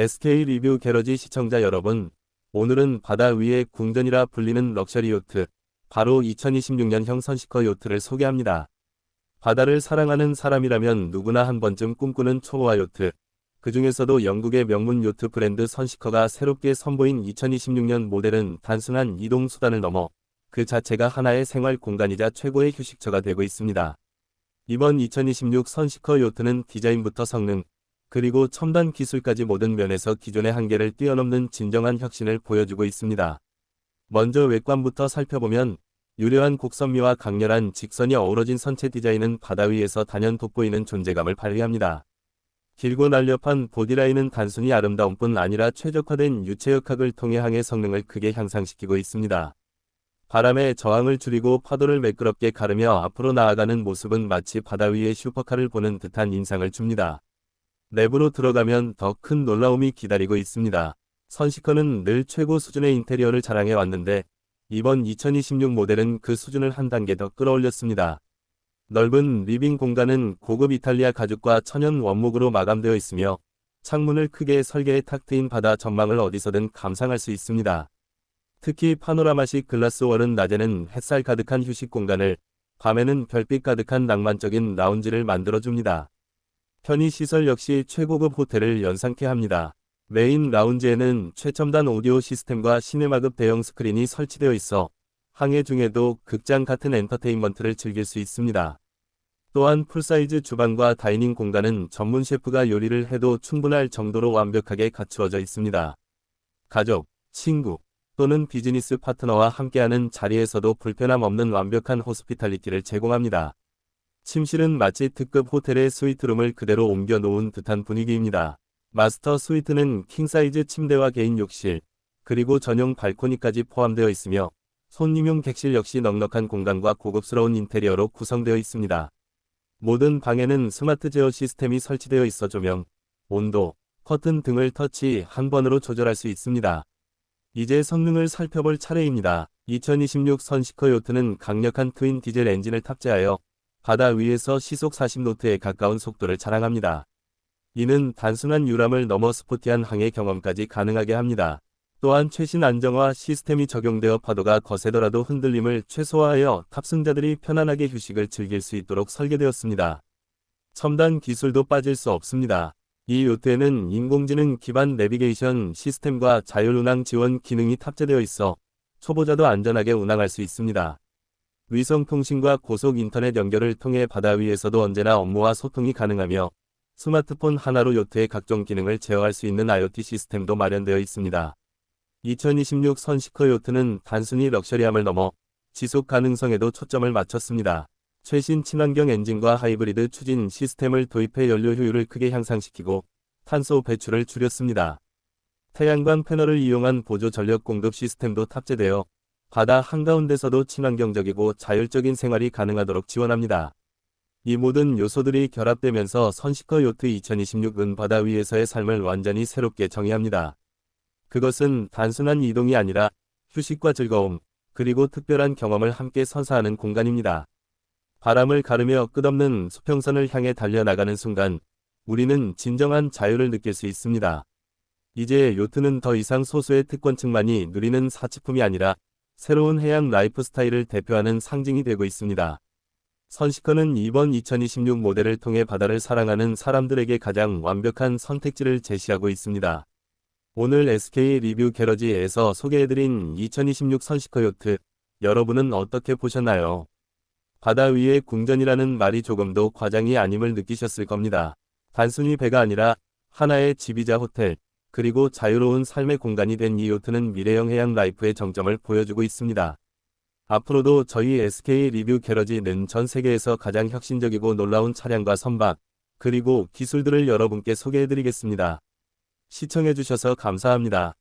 SK 리뷰 게러지 시청자 여러분, 오늘은 바다 위의 궁전이라 불리는 럭셔리 요트, 바로 2026년형 선시커 요트를 소개합니다. 바다를 사랑하는 사람이라면 누구나 한 번쯤 꿈꾸는 초보화 요트, 그 중에서도 영국의 명문 요트 브랜드 선시커가 새롭게 선보인 2026년 모델은 단순한 이동 수단을 넘어 그 자체가 하나의 생활 공간이자 최고의 휴식처가 되고 있습니다. 이번 2026 선시커 요트는 디자인부터 성능, 그리고 첨단 기술까지 모든 면에서 기존의 한계를 뛰어넘는 진정한 혁신을 보여주고 있습니다. 먼저 외관부터 살펴보면 유려한 곡선미와 강렬한 직선이 어우러진 선체 디자인은 바다 위에서 단연 돋보이는 존재감을 발휘합니다. 길고 날렵한 보디라인은 단순히 아름다움 뿐 아니라 최적화된 유체역학을 통해 항해 성능을 크게 향상시키고 있습니다. 바람의 저항을 줄이고 파도를 매끄럽게 가르며 앞으로 나아가는 모습은 마치 바다 위의 슈퍼카를 보는 듯한 인상을 줍니다. 내부로 들어가면 더 큰 놀라움이 기다리고 있습니다. 선시커는 늘 최고 수준의 인테리어를 자랑해 왔는데 이번 2026 모델은 그 수준을 한 단계 더 끌어올렸습니다. 넓은 리빙 공간은 고급 이탈리아 가죽과 천연 원목으로 마감되어 있으며 창문을 크게 설계해 탁 트인 바다 전망을 어디서든 감상할 수 있습니다. 특히 파노라마식 글라스월은 낮에는 햇살 가득한 휴식 공간을, 밤에는 별빛 가득한 낭만적인 라운지를 만들어줍니다. 편의시설 역시 최고급 호텔을 연상케 합니다. 메인 라운지에는 최첨단 오디오 시스템과 시네마급 대형 스크린이 설치되어 있어 항해 중에도 극장 같은 엔터테인먼트를 즐길 수 있습니다. 또한 풀사이즈 주방과 다이닝 공간은 전문 셰프가 요리를 해도 충분할 정도로 완벽하게 갖추어져 있습니다. 가족, 친구 또는 비즈니스 파트너와 함께하는 자리에서도 불편함 없는 완벽한 호스피탈리티를 제공합니다. 침실은 마치 특급 호텔의 스위트룸을 그대로 옮겨 놓은 듯한 분위기입니다. 마스터 스위트는 킹사이즈 침대와 개인 욕실, 그리고 전용 발코니까지 포함되어 있으며 손님용 객실 역시 넉넉한 공간과 고급스러운 인테리어로 구성되어 있습니다. 모든 방에는 스마트 제어 시스템이 설치되어 있어 조명, 온도, 커튼 등을 터치 한 번으로 조절할 수 있습니다. 이제 성능을 살펴볼 차례입니다. 2026 선시커 요트는 강력한 트윈 디젤 엔진을 탑재하여 바다 위에서 시속 40노트에 가까운 속도를 자랑합니다. 이는 단순한 유람을 넘어 스포티한 항해 경험까지 가능하게 합니다. 또한 최신 안정화 시스템이 적용되어 파도가 거세더라도 흔들림을 최소화하여 탑승자들이 편안하게 휴식을 즐길 수 있도록 설계되었습니다. 첨단 기술도 빠질 수 없습니다. 이 요트에는 인공지능 기반 내비게이션 시스템과 자율운항 지원 기능이 탑재되어 있어 초보자도 안전하게 운항할 수 있습니다. 위성통신과 고속 인터넷 연결을 통해 바다 위에서도 언제나 업무와 소통이 가능하며 스마트폰 하나로 요트의 각종 기능을 제어할 수 있는 IoT 시스템도 마련되어 있습니다. 2026 선시커 요트는 단순히 럭셔리함을 넘어 지속 가능성에도 초점을 맞췄습니다. 최신 친환경 엔진과 하이브리드 추진 시스템을 도입해 연료 효율을 크게 향상시키고 탄소 배출을 줄였습니다. 태양광 패널을 이용한 보조 전력 공급 시스템도 탑재되어 바다 한가운데서도 친환경적이고 자율적인 생활이 가능하도록 지원합니다. 이 모든 요소들이 결합되면서 선시커 요트 2026 은 바다 위에서의 삶을 완전히 새롭게 정의합니다. 그것은 단순한 이동이 아니라 휴식과 즐거움, 그리고 특별한 경험을 함께 선사하는 공간입니다. 바람을 가르며 끝없는 수평선을 향해 달려나가는 순간 우리는 진정한 자유를 느낄 수 있습니다. 이제 요트는 더 이상 소수의 특권층만이 누리는 사치품이 아니라 새로운 해양 라이프 스타일을 대표하는 상징이 되고 있습니다. 선시커는 이번 2026 모델을 통해 바다를 사랑하는 사람들에게 가장 완벽한 선택지를 제시하고 있습니다. 오늘 SK 리뷰 게러지에서 소개해드린 2026 선시커 요트, 여러분은 어떻게 보셨나요? 바다 위의 궁전이라는 말이 조금도 과장이 아님을 느끼셨을 겁니다. 단순히 배가 아니라 하나의 집이자 호텔, 그리고 자유로운 삶의 공간이 된 이 요트는 미래형 해양 라이프의 정점을 보여주고 있습니다. 앞으로도 저희 SK 리뷰 게러지는 전 세계에서 가장 혁신적이고 놀라운 차량과 선박, 그리고 기술들을 여러분께 소개해드리겠습니다. 시청해주셔서 감사합니다.